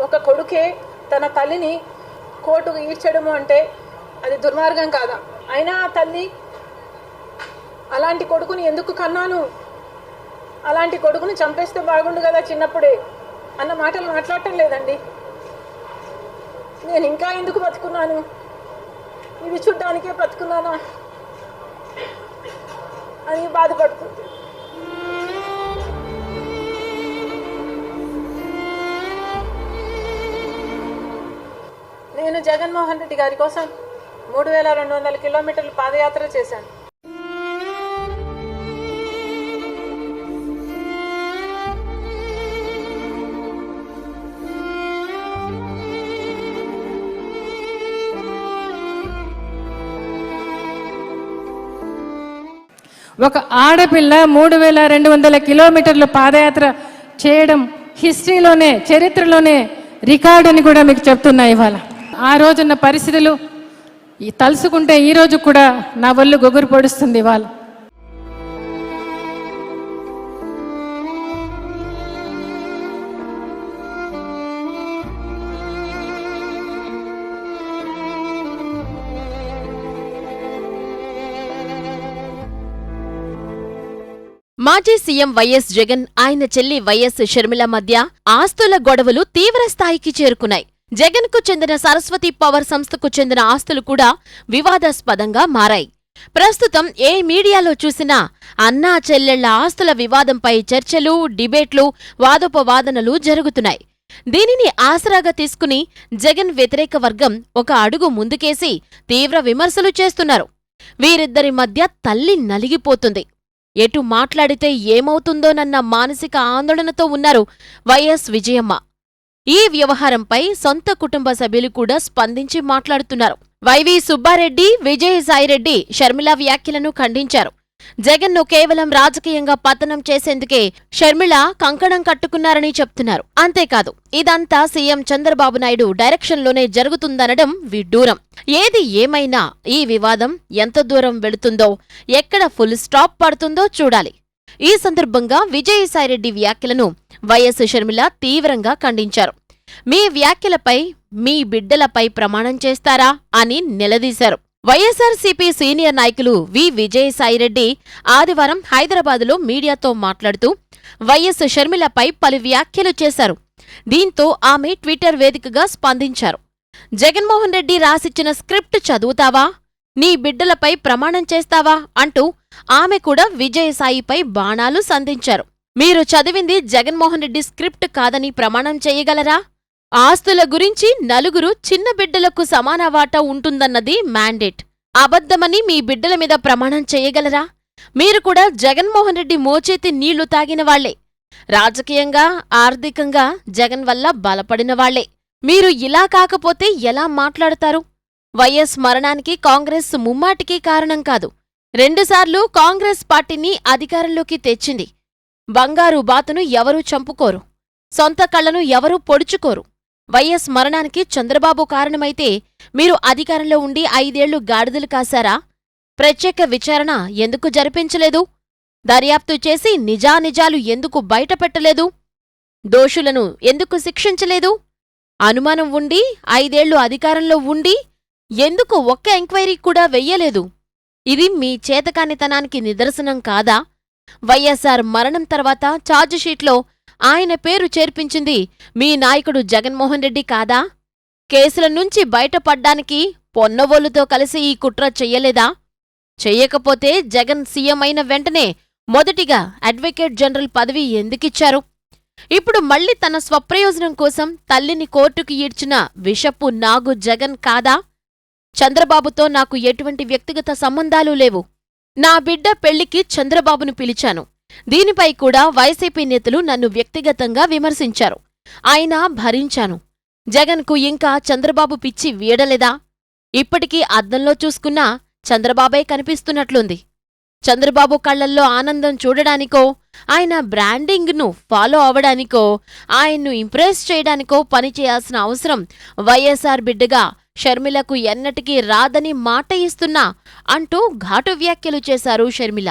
ఒక కొడుకే తన తల్లిని కోటుకు ఈడ్చడము అంటే అది దుర్మార్గం కాదా? అయినా ఆ తల్లి అలాంటి కొడుకుని ఎందుకు కన్నాను? అలాంటి కొడుకుని చంపేస్తే బాగుండు కదా చిన్నప్పుడే అన్న మాటలు మాట్లాడటం లేదండి. నేను ఇంకా ఎందుకు బతుకున్నాను? ఇవి చూడ్డానికే బతుకున్నానా? అని బాధపడుతుంది. జగన్మోహన్ రెడ్డి గారి కోసం మూడు వేల రెండు వందల కిలోమీటర్లు పాదయాత్ర చేశాను. ఒక ఆడపిల్ల మూడు వేల రెండు వందల కిలోమీటర్లు పాదయాత్ర చేయడం హిస్టరీలోనే చరిత్రలోనే రికార్డు అని కూడా మీకు చెప్తున్నా ఇవాళ. ఆ రోజున్న పరిస్థితులు ఈ తలుసుకుంటే ఈ కూడా నా ఒళ్ళు గొగురు పొడుస్తుంది వాళ్ళు మాజీ సీఎం వైఎస్ జగన్ ఆయన చెల్లి వైఎస్ షర్మిల మధ్య ఆస్తుల గొడవలు తీవ్ర స్థాయికి చేరుకున్నాయి. జగన్కు చెందిన సరస్వతి పవర్ సంస్థకు చెందిన ఆస్తులు కూడా వివాదాస్పదంగా మారాయి. ప్రస్తుతం ఏ మీడియాలో చూసినా అన్నా చెల్లెళ్ళ ఆస్తుల వివాదంపై చర్చలు డిబేట్లు వాదోపవాదనలు జరుగుతున్నాయి. దీనిని ఆసరాగా తీసుకుని జగన్ వ్యతిరేక వర్గం ఒక అడుగు ముందుకేసి తీవ్ర విమర్శలు చేస్తున్నారు. వీరిద్దరి మధ్య తల్లి నలిగిపోతుంది. ఎటు మాట్లాడితే ఏమవుతుందోనన్న మానసిక ఆందోళనతో ఉన్నారు వైఎస్ విజయమ్మ. ఈ వ్యవహారంపై సొంత కుటుంబ సభ్యులు కూడా స్పందించి మాట్లాడుతున్నారు. వైవి సుబ్బారెడ్డి విజయసాయిరెడ్డి షర్మిల వ్యాఖ్యలను ఖండించారు. జగన్ను కేవలం రాజకీయంగా పతనం చేసేందుకే షర్మిల కంకణం కట్టుకున్నారని చెప్తున్నారు. అంతేకాదు ఇదంతా సీఎం చంద్రబాబు నాయుడు డైరెక్షన్లోనే జరుగుతుందనడం విడ్డూరం. ఏది ఏమైనా ఈ వివాదం ఎంత దూరం వెళుతుందో ఎక్కడ ఫుల్ స్టాప్ పడుతుందో చూడాలి. ఈ సందర్భంగా విజయసాయిరెడ్డి వ్యాఖ్యలను వైఎస్ షర్మిల తీవ్రంగా ఖండించారు. మీ వ్యాఖ్యలపై మీ బిడ్డలపై ప్రమాణం చేస్తారా అని నిలదీశారు. వైఎస్ఆర్సీపీ సీనియర్ నాయకులు వి విజయసాయిరెడ్డి ఆదివారం హైదరాబాదులో మీడియాతో మాట్లాడుతూ వైఎస్ షర్మిలపై పలు వ్యాఖ్యలు చేశారు. దీంతో ఆమె ట్విట్టర్ వేదికగా స్పందించారు. జగన్మోహన్ రెడ్డి రాసిచ్చిన స్క్రిప్ట్ చదువుతావా? నీ బిడ్డలపై ప్రమాణం చేస్తావా? అంటూ ఆమె కూడా విజయసాయిపై బాణాలు సంధించారు. మీరు చదివింది జగన్మోహన్ రెడ్డి స్క్రిప్ట్ కాదని ప్రమాణం చేయగలరా? ఆస్తుల గురించి నలుగురు చిన్న బిడ్డలకు సమాన వాటా ఉంటుందన్నది మ్యాండేట్. అబద్ధమని మీ బిడ్డల మీద ప్రమాణం చేయగలరా? మీరు కూడా జగన్మోహన్ రెడ్డి మోచేతి నీళ్ళు తాగిన వాళ్ళే రాజకీయంగా ఆర్థికంగా జగన్ వల్ల బలపడిన వాళ్ళే మీరు ఇలా కాకపోతే ఎలా మాట్లాడతారు? వైఎస్ మరణానికి కాంగ్రెస్ ముమ్మాటికీ కారణం కాదు. రెండుసార్లు కాంగ్రెస్ పార్టీని అధికారంలోకి తెచ్చింది. బంగారు బాతును ఎవరూ చంపుకోరు. సొంత కళ్ళను ఎవరూ పొడుచుకోరు. వైఎస్ మరణానికి చంద్రబాబు కారణమైతే మీరు అధికారంలో ఉండి ఐదేళ్ళు గాడిదలు కాశారా? ప్రత్యేక విచారణ ఎందుకు జరిపించలేదు? దర్యాప్తు చేసి నిజానిజాలు ఎందుకు బయటపెట్టలేదు? దోషులను ఎందుకు శిక్షించలేదు? అనుమానం ఉండి ఐదేళ్ళు అధికారంలో ఉండి ఎందుకు ఒక్క ఎంక్వైరీ కూడా వెయ్యలేదు? ఇది మీ చేతకానితనానికి నిదర్శనం కాదా? వైఎస్ఆర్ మరణం తర్వాత ఛార్జిషీట్లో ఆయన పేరు చేర్పించింది మీ నాయకుడు జగన్మోహన్ రెడ్డి కాదా? కేసుల నుంచి బయటపడ్డానికి పొన్నవోలుతో కలిసి ఈ కుట్ర చెయ్యలేదా? చెయ్యకపోతే జగన్ సీఎం అయిన వెంటనే మొదటిగా అడ్వకేట్ జనరల్ పదవి ఎందుకిచ్చారు? ఇప్పుడు మళ్ళీ తన స్వప్రయోజనం కోసం తల్లిని కోర్టుకు ఈడ్చిన విషపు నాగు జగన్ కాదా? చంద్రబాబుతో నాకు ఎటువంటి వ్యక్తిగత సంబంధాలు లేవు. నా బిడ్డ పెళ్ళికి చంద్రబాబును పిలిచాను. దీనిపై కూడా వైసీపీ నేతలు నన్ను వ్యక్తిగతంగా విమర్శించారు. అయినా భరించాను. జగన్కు ఇంకా చంద్రబాబు పిచ్చి వీడలేదా? ఇప్పటికీ అద్దంలో చూసుకున్నా చంద్రబాబే కనిపిస్తున్నట్లుంది. చంద్రబాబు కళ్ళల్లో ఆనందం చూడడానికో ఆయన బ్రాండింగ్ను ఫాలో అవడానికో ఆయన్ను ఇంప్రెస్ చేయడానికో పనిచేయాల్సిన అవసరం వైఎస్ఆర్ బిడ్డగా షర్మిలకు ఎన్నటికీ రాదని మాట ఇస్తున్నా అంటూ ఘాటు వ్యాఖ్యలు చేశారు షర్మిల.